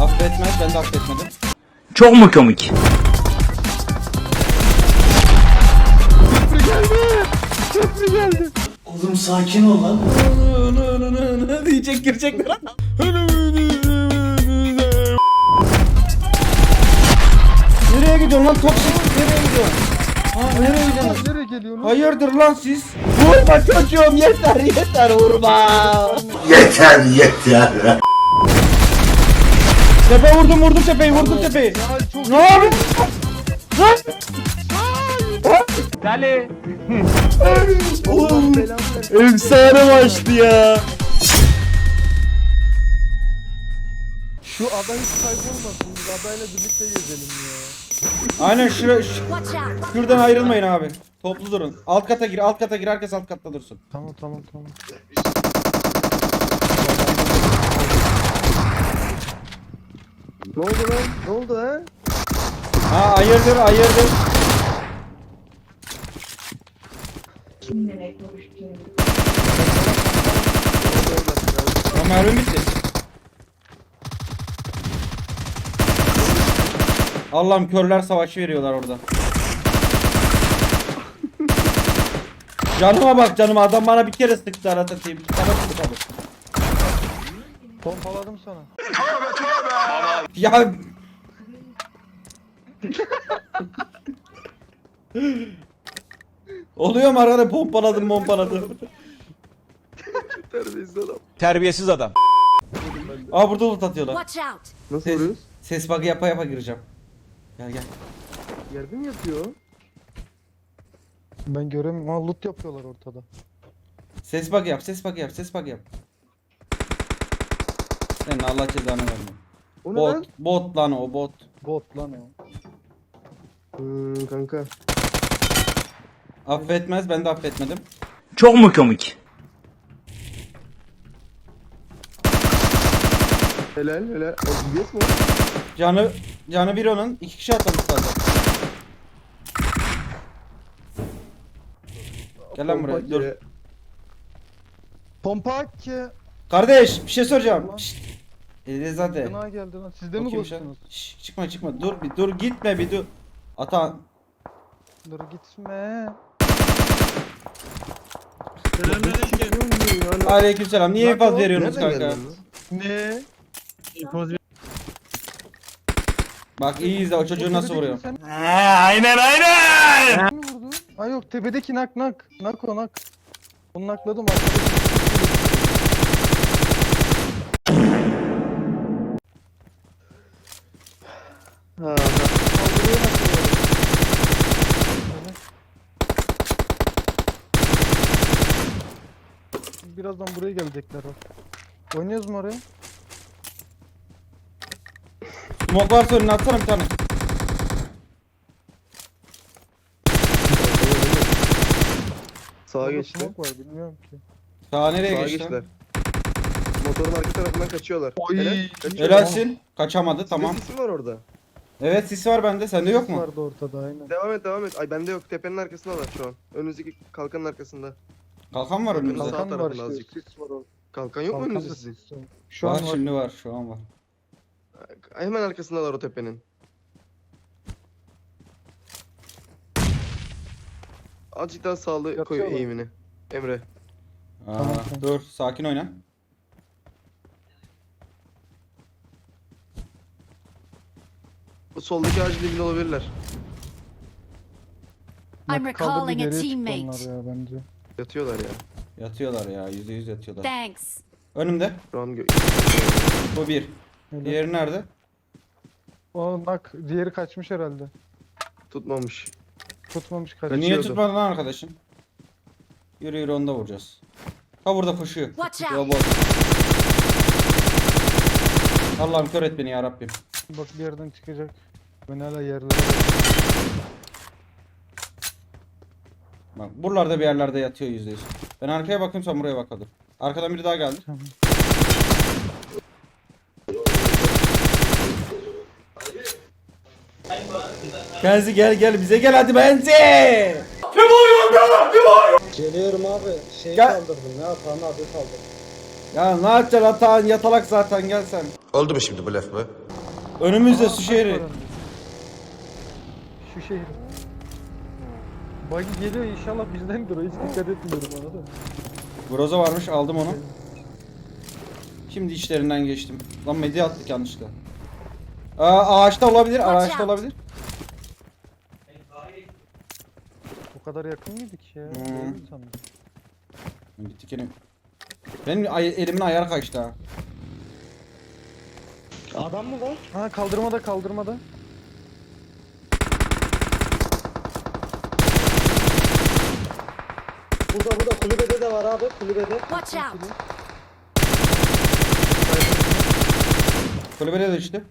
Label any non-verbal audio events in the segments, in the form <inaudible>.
Affetmez ben de affetmedim. Çok mu komik? Oğlum sakin ol lan. <laughs> diyecek girecekler. Nereye gidiyorsun lan toksik? Nereye gidiyorsun? Ha, nereye gidiyorsun? Nereye geliyorsun? Hayırdır lan siz? Vurma çocuğum yeter yeter vurma. Yeter yeter. Tepe vurdum vurdum tepeyi vurdum tepeyi. Ne yapıyorsun? Lan! Oğlum, Efsane maçtı ya. Şu aday hiç kaybolmasın. Biz adayla birlikte gezelim ya. Aynen şura, ş- Watch out! şuradan ayrılmayın abi. Toplu durun. Alt kata gir, alt kata gir. Herkes alt katta dursun. Tamam tamam tamam. Ne oldu lan? Ne oldu ha? Ha hayırdır, hayırdır. Ya mermi bitti. Allah'ım körler savaşı veriyorlar orada. Canıma bak canıma adam bana bir kere sıktı ara satayım. Sana sıktı abi. Pompaladım sana. Ya Oluyor mu arada pompaladım pompaladım. Terbiyesiz adam. Terbiyesiz adam. Aa burada loot atıyorlar. Watch out! Nasıl Ses, vuruyoruz? ses bug'ı yapa yapa gireceğim. Gel gel. Yerde mi yatıyor? Ben göremiyorum. Ha loot yapıyorlar ortada. Ses bug yap, ses bug yap, ses bug yap. Senin Allah cezanı vermiyor. O ne lan? Bot, bot lan o bot. Bot lan o. Hmm, kanka. Affetmez, ben de affetmedim. Çok mu komik? Helal helal. O DBS mi? Canı, canı bir onun, iki kişi atlamış zaten. Gel lan buraya, Pompa dur. ki. Pompa ki. Kardeş, bir şey soracağım. Şşt. Elizade. Fena geldi lan. Siz de mi Bakayım şu an. koştunuz? Şşş, çıkma çıkma, dur bir dur gitme bir dur. Ata, Dur gitme. Yani- aleykümselam. Niye infaz veriyorsunuz kanka? lan? Ne? Bak iyi izle o çocuğu nasıl vuruyor. Sen aynen aynen. Ha yok tepedeki nak nak. Nak o nak. Onu nakladım. Ha. Böyle. Birazdan buraya gelecekler bak. Oynuyoruz mu oraya? Smoke varsa önüne atsana bir tane. Sağa Orada geçti. smoke var bilmiyorum ki. Sağa nereye Sağa geçti? geçtiler. Motorun arka tarafından kaçıyorlar. Oy. Kaçıyorlar. Helalsin. Kaçamadı tamam. Sizin sisi var orada. Evet sis var bende. Sende yok mu? Vardı ortada aynen. Devam et devam et. Ay bende yok. Tepenin arkasındalar şu an. Önünüzdeki kalkanın arkasında. Kalkan var önümüzde. Sağ Kalkan var tarafında işte. azıcık. Sis var orada. Kalkan yok mu Kalkan önünüzde sizin? var. Şu var an var. şimdi var şu an var. Hemen arkasındalar o tepenin. Azıcık daha sağlı koy Yatıyorlar. eğimini. Emre. Aa, Tamam, tamam. dur sakin oyna. Bu soldaki ağacın dibinde olabilirler. I'm Nak kaldı, bir recalling a geriye çıktı teammate. onlar ya bence. Yatıyorlar ya. Yatıyorlar ya yüzde yüz yatıyorlar. Thanks. Önümde. Şu an gö- Bu bir. Öyle. Diğeri nerede? O nak diğeri kaçmış herhalde. tutmamış. Tutmamış Niye kaçmış. Kaçıyordu. tutmadın lan arkadaşın? Yürü yürü onu da vuracağız. Ha burada koşuyor. Watch out. Robot. Allah'ım kör et beni ya Rabbim. Bak bir yerden çıkacak. Ben hala yerlere Bak buralarda bir yerlerde yatıyor yüzde yüz. Ben arkaya bakayım sen buraya bak hadi. Arkadan biri daha geldi. Tamam. Benzi gel gel bize gel hadi Benzi. Geliyorum abi. Şey Gel. kaldırdım ya.Atan abi kaldırdım. Ya ne yapacaksın Atahan yatalak zaten gel sen. Oldu mu şimdi bu laf mı? Önümüzde su şehri. Şu şehir. Buggy geliyor inşallah bizdendir o hiç dikkat etmiyorum ona da. Groza varmış aldım onu. Şimdi içlerinden geçtim. Lan medya attık yanlışlıkla. Aa, ağaçta olabilir, ağaçta olabilir. Kadar yakın mıydık ya? Hmm. Gittik yine. Benim ay- elimin ayarı kaçtı ha. Adam mı var? Ha kaldırmada kaldırmada. Burada burada kulübede de var abi. Kulübede. Watch out! Kulübede de işte.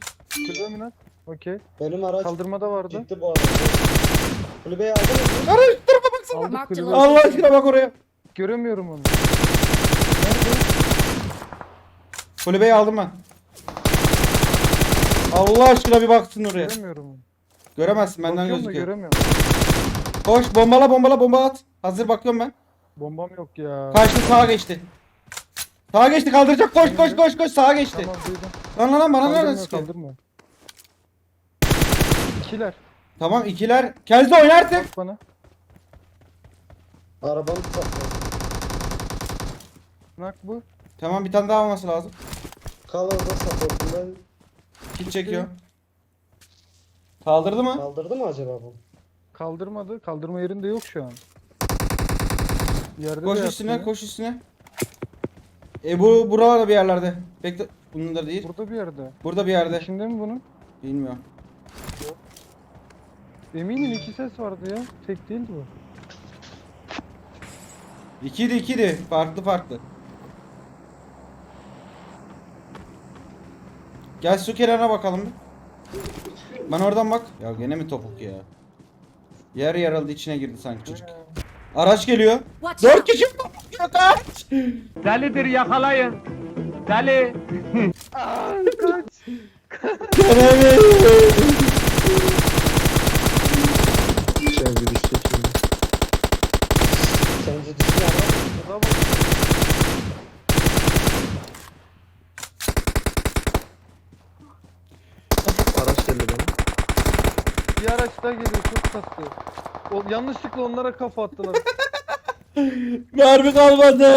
Kulübe mi lan? Okey. Benim araç Kaldırmada vardı. gitti bu arada. Kulübeyi aldınız mı? Karıştırma baksana. Aldık Marked kulübe. a Allah aşkına bak oraya. Göremiyorum onu. Kulübeyi aldım ben. Allah aşkına bir baksın oraya. Göremiyorum onu. Göremezsin benden Bakıyorum da gözüküyor. göremiyorum. Koş bombala bombala bomba at. Hazır bakıyorum ben. Bombam yok ya. Kaçtı sağa geçti. Sağa geçti kaldıracak koş koş koş koş sağa geçti. Tamam duydum. Lan lan lan bana nereden Kaldırmıyor sıkıyor? kaldırmıyor. İkiler. Tamam ikiler. Kelze oyna artık. Bak bana. Arabamı tutaklar. Nak bu. Tamam bir tane daha olması lazım. Kal orada supportundan. Kit çekiyor. Kaldırdı mı? Kaldırdı mı acaba bu? Kaldırmadı. Kaldırma yerinde yok şu an. Yerde Koş de üstüne koş üstüne. E bu buralarda bir yerlerde. Bekle. Bunun da değil. Burada bir yerde. Burada bir yerde. İçinde mi bunun? Bilmiyorum. Eminim iki ses vardı ya. Tek değildi bu. İkiydi ikiydi. Farklı farklı. Gel su kenarına bakalım bir. Ben oradan bak. Ya gene mi topuk ya? Yer yarıldı içine girdi sanki çocuk. Araç geliyor. Dört kişi topuk ya kaç. Delidir yakalayın. Deli. Kerem'i. Sen bir düşecek şimdi. Sence düştü ama. Burada bak. Araç geldi bana. Bir araç daha geliyor çok tatlı. O, yanlışlıkla onlara kafa attılar. <laughs> Mermi kalmadı.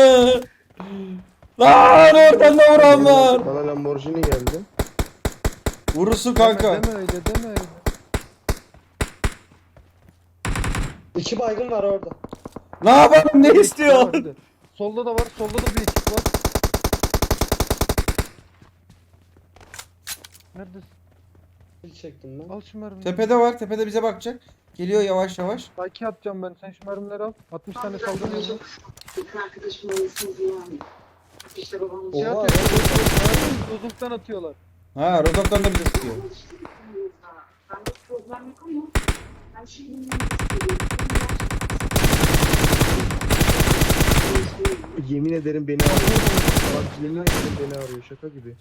Lan oradan da vuran var. Bana Lamborghini geldi. Vurursun kanka. Deme, deme öyle deme öyle. İki baygın var orada. Ne yapalım ne istiyor? de. Solda da var. Solda da bir ekip var. Neredesin? Bir çektim ben. Al şu mermileri. Tepede var. Tepede bize bakacak. Geliyor yavaş yavaş. Belki atacağım ben. Sen şu mermileri al. 60 tane saldırıyorum. Bir arkadaşım arasında yani. İşte babamın Şey Oha, atıyor. Atıyorlar. Ha Rozok'tan da bize sıkıyor. Bende problem yok ama her şeyin Yemin ederim beni arıyor. Bak yemin ederim beni arıyor şaka gibi.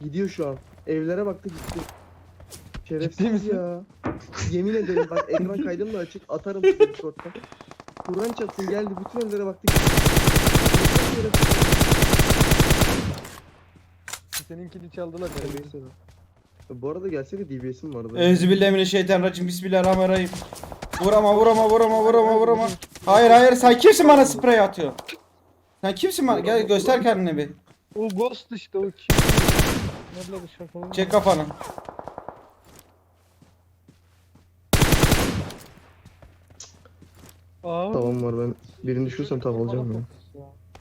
Gidiyor şu an. Evlere baktı gitti. Şerefsiz ya. Yemin ederim bak ekran kaydım da açık atarım size Discord'dan. Kur'an çatsın geldi bütün evlere baktı gitti. Şerefsiz. Seninkini çaldılar. Neyse. Bu arada gelsene DBS'im vardı. Euzubillahimineşşeytanirracim. Bismillahirrahmanirrahim. Vurama vurama vurama vurama vurama. Hayır hayır sen kimsin bana sprey atıyor? Sen kimsin bana? Gel göster kendini bir. O ghost işte o kim? Nerede şaka Çek kafanı. Aa. Tavam var ben. Birini düşürsem tav alacağım ya.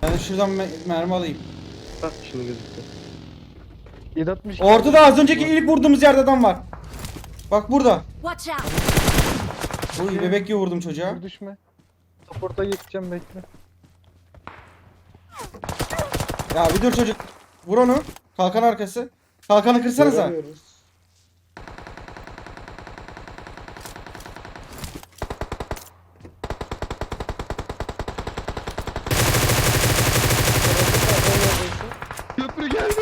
Ben şuradan me- mermi alayım. Bak şimdi gözüktü. 760. Ortada az önceki ilk vurduğumuz yerde adam var. Bak burada. Watch out! Uy bebek gibi vurdum çocuğa. Dur düşme. Support'a geçeceğim bekle. Ya bir dur çocuk. Vur onu. Kalkan arkası. Kalkanı kırsanıza. Göremiyoruz. Köprü geldi.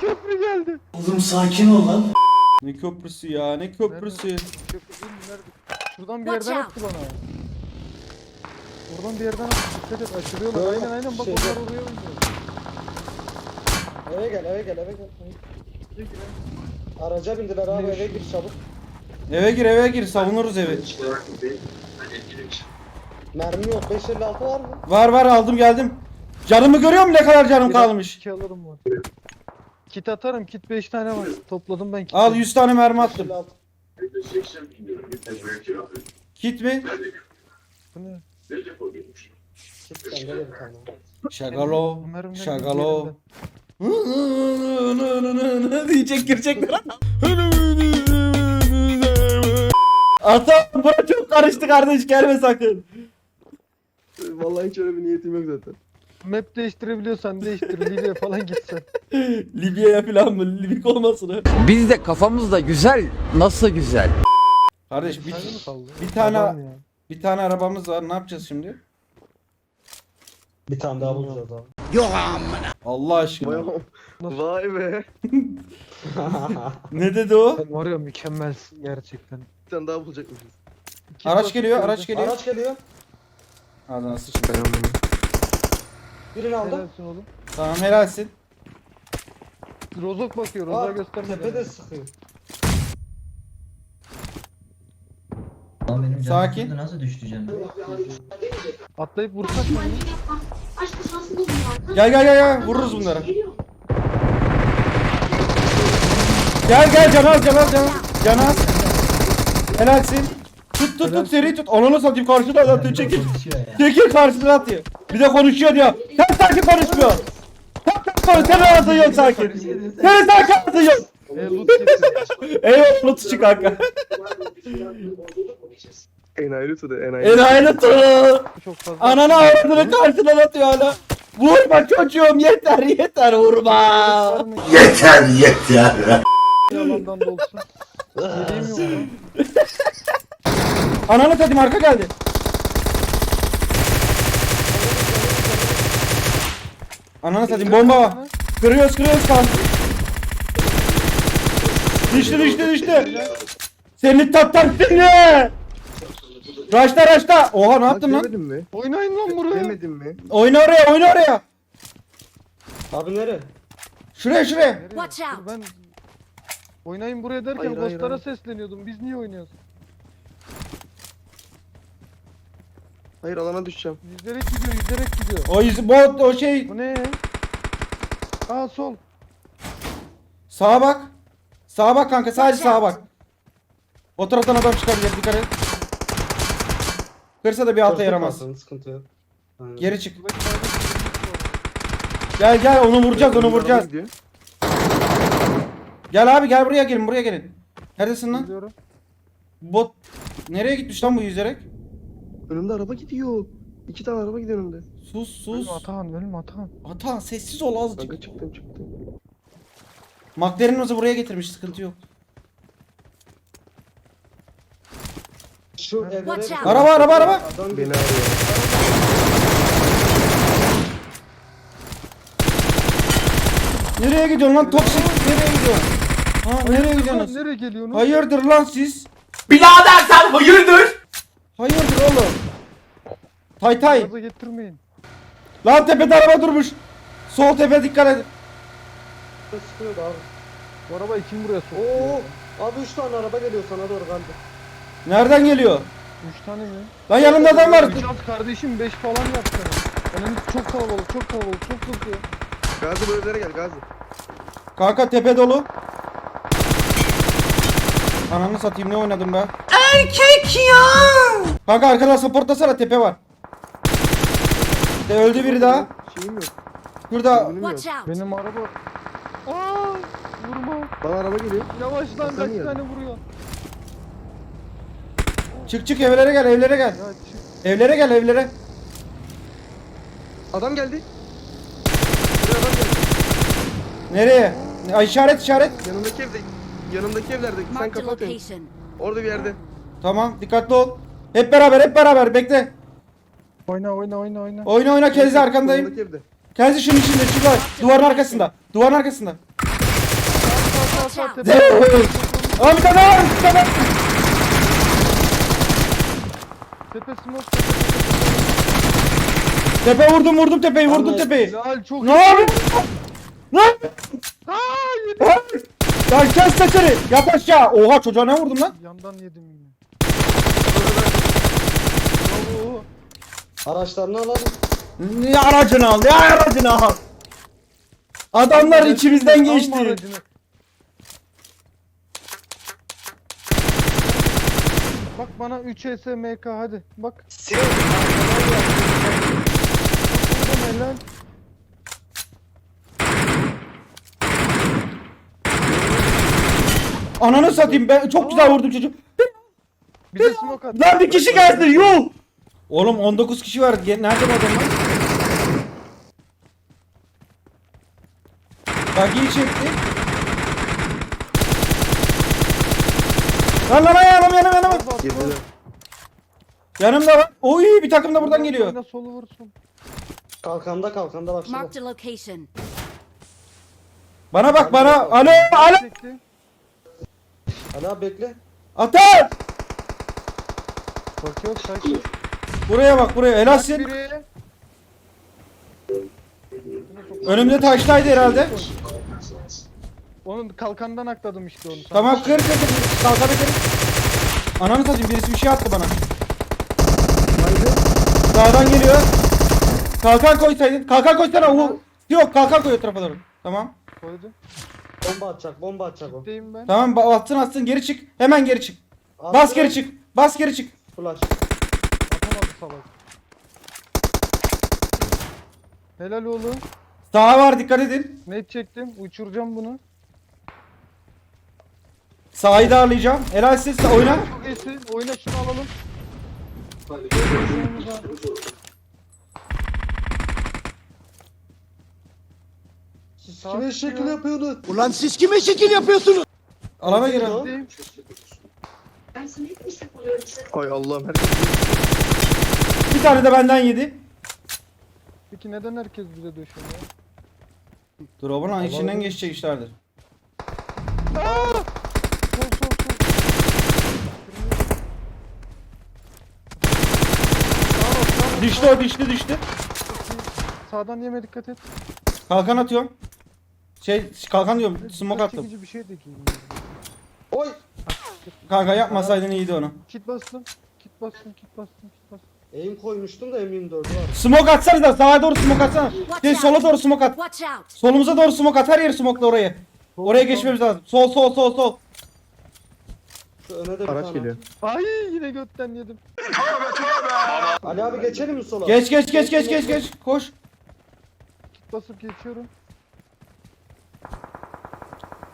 Köprü geldi. Oğlum sakin ol lan. Ne köprüsü ya ne köprüsü. Köprü? Şuradan bir Watch yerden out. attı bana. Oradan bir yerden attı. Dikkat et açılıyorlar. Böyle Aynen aynen bak şeyde- onlar oraya oynuyor. Eve gel eve gel eve gel. Araca bindiler abi eve gir çabuk. Eve gir eve gir savunuruz evi. Mermi yok 556 var mı? Var var aldım geldim. Canımı görüyor musun ne kadar canım kalmış? İki alırım var. Kit atarım. Kit 5 tane var. Topladım ben kiti. Al 100 tane mermi attım. 556. Kit mi? Bu ne? Git bende de bir tane. Şagalo. Şagalo. <laughs> diyecek girecekler. Ata bura çok karıştı kardeş gelme sakın. Vallahi hiç öyle bir niyetim yok zaten. Map değiştirebiliyorsan değiştir. Libya falan gitsen. <laughs> Libya'ya falan mı? Libik olmasın ha. Biz de kafamızda güzel, nasıl güzel? Kardeş bir, Tane mi kaldı? bir tane ya. bir tane arabamız var. Ne yapacağız şimdi? Bir tane daha bulacağız abi. Allah aşkına. Vay, be. Ne dedi o? Sen var ya mükemmelsin gerçekten. Bir tane daha bulacakmışız. İki Araç bas geliyor, araç geliyor. Araç geliyor. Ağzına sıçtım. Birini aldım. Helalsin oğlum. Tamam helalsin. Rozok bakıyor. Rozok'a gösterme. tepede sıkıyor. Lan benim canım Sakin. nasıl düştü canım? Atlayıp vursak mı? Aşk şansını bulun. Gel gel gel gel vururuz bunları. Gel gel Canaz Canaz Canaz. Canaz. Helalsin. Tut tut tut seri tut. Onu satayım karşıda adam atıyor çekil. Çekil karşıda atıyor. Bir de konuşuyor diyor. Sen sanki konuşmuyor. Sen sanki konuş. Sen yok sanki. Sen sanki ağzın yok. E loot. Eyvallah unutuşu kanka. Enayi lütfu de enayi. Enayi fazla. Ananı avradını karşıdan atıyor hala. Vurma çocuğum yeter yeter vurma. Yeter yeter. Yalandan da olsun. <laughs> Ananı satayım arka geldi. Ananı satayım bomba var. Kırıyoruz kırıyoruz kan. Düştü düştü düştü. Seni tattan seni. Raşta raşta. Oha ne yaptın lan? Demedin mi? Oynayın lan buraya. Demedin mi? Oyna oraya oyna oraya. Abi nere? Şuraya şuraya. Nereye? Watch Dur out. Ben oynayın buraya derken Hayır, hayır, Ghostlara hayır. sesleniyordum. Biz niye oynuyoruz? Hayır alana düşeceğim. Yüzerek gidiyor, yüzerek gidiyor. O yüz bot o şey. Bu ne? Aa sol. Sağa bak. Sağa bak kanka sadece sağa bak. O taraftan adam çıkabilir dikkat et. Kırsa da bir alta yaramaz. Sıkıntı yok. Aynen. Geri çık. Gel gel onu vuracağız onu vuracağız. Gel abi gel buraya gelin buraya gelin. Neredesin lan? Gidiyorum. Bot nereye gitmiş lan bu yüzerek? Önümde araba gidiyor. İki tane araba gidiyor önümde. Sus sus. Ölüm Atahan, ölüm Atahan. Atan sessiz ol azıcık. Kanka çıktım çıktım. McLaren'ımızı buraya getirmiş sıkıntı yok. Şu evlere Watch bir- out. Araba, araba, araba. Adam Beni arıyor. Nereye gidiyorsun lan toksik? Nereye gidiyorsun? Nereye gidiyorsunuz? nereye geliyorsun? Hayırdır lan siz? Birader sen hayırdır? Hayırdır oğlum? Tay tay. Gaza getirmeyin. Lan tepede araba durmuş. Sol tepe dikkat et. Sıkıyordu abi. Bu arabayı kim buraya soktu? Oo. Abi 3 tane araba geliyor sana doğru galiba. Nereden geliyor? 3 tane mi? Lan yanımda adam var. 3 at kardeşim 5 falan yaptı. Önümüz çok kalabalık, çok kalabalık, çok hızlı. Gazi bu evlere gel Gazi. Kanka tepe dolu. Ananı satayım ne oynadım be? Erkek ya. Kanka arkadan supportlasana tepe var. De öldü biri daha. Şeyim yok. Burada dürbünüm yok. Watch out. Benim araba... Aa, vurma. Bana araba geliyor. Yavaş lan kaç niye? tane vuruyor. çık çık evlere gel evlere gel. Ya çık. Evlere gel evlere. Adam geldi. Buraya adam geldi. Nereye? Ay, işaret işaret. Yanımdaki evde. Yanımdaki evlerde. Sen Marked a kapat beni. location. Orada bir yerde. Tamam dikkatli ol. Hep beraber hep beraber bekle. Oyna oyna oyna oyna. Oyna oyna Kenzi arkandayım. Yanımdaki evde. Kenzi şunun içinde şu var. Duvarın arkasında. Duvarın arkasında. Watch out. tepe. Abi bir tane var. Bir tane var. Tepe smoke. Tepe vurdum vurdum tepeyi vurdum tepeyi. Helal çok Ne yapıyorsun? Ne yapıyorsun? Ya kes saçarı. Yat aşağı. Oha çocuğa ne vurdum lan? Yandan yedim yine. Bravo. Araçlarını alalım. Ne aracını al? Ne aracını al? Adamlar içimizden Alma geçti. aracını. Bak bana 3 SMK hadi bak. Vurdum helal. Ananı satayım ben çok güzel vurdum çocuğu. Bir de smoke. Lan bir kişi geldi yuh. Oğlum 19 kişi var. Nerede bu adamlar? Bak iyi çekti. Lan lan yanım yanım yanım. Girdiler. Yanımda var. Oy bir takım da buradan geliyor. Solu vur sol. Kalkanda kalkanda bak şurada. Marked a location. Bana bak bana. Alo alo. Çekti. Abi bekle. Atar. Bak yok sakin. Buraya bak buraya. Bak Helalsin. biri. Önümde taştaydı herhalde. Onun kalkandan akladım işte onu. Tamam kır kır kır. Kalkanı kır. Ananı satayım birisi bir şey attı bana. Sağdan geliyor. Kalkan koysaydın. Kalkan koysana. U. Yok kalkan koy o tarafa doğru. Tamam. Koydu. Bomba atacak bomba atacak o. Deyim ben. Tamam ba- atsın atsın geri çık. Hemen geri çık. Bas geri çık. Bas geri çık. Flash. Atamadı salak. Helal oğlum. Sağa var dikkat edin. Net çektim. Uçuracağım bunu. Sağı da ağırlayacağım. Helal siz oyna. Çok iyisin. Oyna şunu alalım. Siz kime şekil yapıyorsunuz? Ulan siz kime şekil yapıyorsunuz? Alana girelim. Hay Allah'ım herkes. Bir tane de benden yedi. Peki neden herkes bize döşüyor ya? Drop'un içinden geçecek işlerdir. Sol sol sol. Düştü o düştü düştü. Sağdan yeme dikkat et. Kalkan atıyorum. Şey kalkan diyorum. Smoke Dikkat attım. çekici bir şey de giyeyim. Oy. Kanka yapmasaydın iyiydi onu. Kit bastım. Kit bastım. Kit bastım. Kit bastım. Eğim koymuştum da M24'ü var. Smoke atsanız da sağa doğru smoke atsana. Şey sola doğru smoke at. Watch out. Solumuza doğru smoke at. Her yeri smoke'la oraya. Oraya geçmemiz lazım. Sol sol sol sol. Şu öne de bir Araç tane. geliyor. Ay yine götten yedim. Ali abi geçelim mi sola? Geç geç geç geç geç geç. Koş. Kit basıp geçiyorum.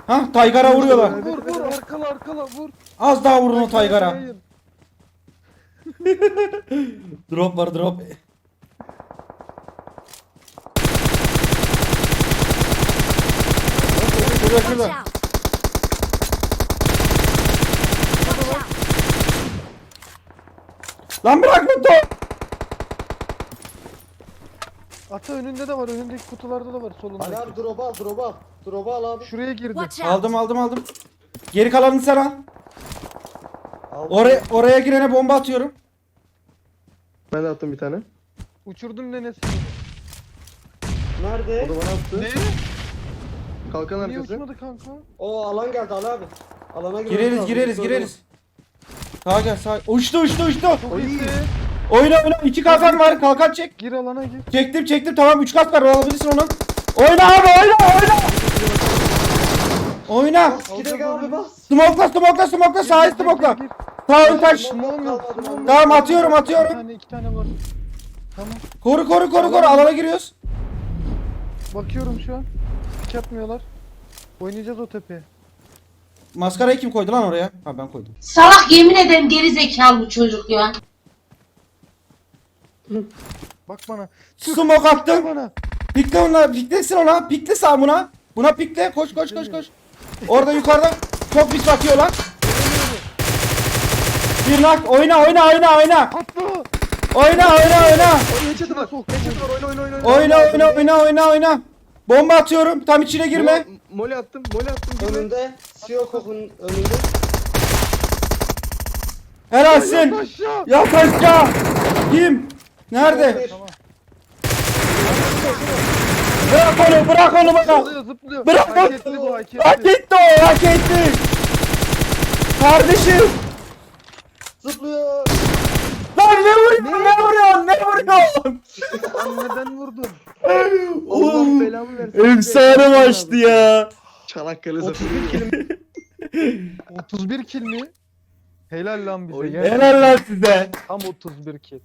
Ha Taygar'a vuruyorlar. Vur vur arkala arkala vur. Az daha vurun o Taygar'a. <laughs> Drop var drop. Şurada şurada. Lan bırak bu top. Ata önünde de var. Önündeki kutularda da var solunda. Ali abi drop'u al drop'u al. Drop'u al abi. Şuraya girdi. Watch out. Aldım aldım aldım. Geri kalanını sen al. al. Oraya, oraya girene bomba atıyorum. Ben de attım bir tane. Uçurdum nenesi. Nerede? O da bana attı. Ne? Kalkan Niye arkası. uçmadı kanka? O alan geldi Ali abi. Alana girmemiz Gireriz lazım. gireriz Doğru. gireriz. Sağa gel sağa. Uçtu uçtu uçtu. Çok iyisin. Oyna oyna. iki kalkan var. Kalkan çek. Gir alana gir. Çektim çektim tamam 3 kat var alabilirsin onu. Oyna abi oyna oyna. Oyna. Gidek abi bas. Smokla smokla smokla sağ üst smokla. Sağ ön taş. Yok. yok. Tamam atıyorum atıyorum. Tane iki tane var. Tamam. Koru koru koru koru alana giriyoruz. Bakıyorum şu an. Hiç yapmıyorlar. Oynayacağız o tepeye. Maskarayı kim koydu lan oraya? Ha ben koydum. Salak yemin ederim geri zekalı bu çocuk ya. Bak bana. Smoke Bak attım. bana. Pikle ona, piklesin ona. Pikle sağ buna. Buna pikle. Koş koş koş koş. Orada yukarıda çok pis bakıyorlar. Bir nak. Oyna oyna oyna oyna. Atla. Oyna oyna oyna. Headshot'ı var. Sok. Headshot var. Oyna oyna oyna. Oyna oyna oyna oyna oyna. Bomba atıyorum. Tam içine girme. Mo- Mole attım. Mole attım. girme. Önünde. Siyokok'un önünde. Helalsin. Yat aşağı. Kim? Nerede? Tamam. Bırak onu bırak onu bana. Zıplıyor zıplıyor. Bırak hak onu. etti bu hak etti. Hak etti o hak etti. Kardeşim. Zıplıyor. Lan ne vuruyorsun ne vuruyorsun ne vuruyorsun? Lan neden vurdun? <laughs> Allah Oğlum, belamı versin. Efsane maçtı ya. Çanakkale 31 kill. 31 <laughs> kill mi? Helal lan bize. Helal lan size. Tam 31 kill.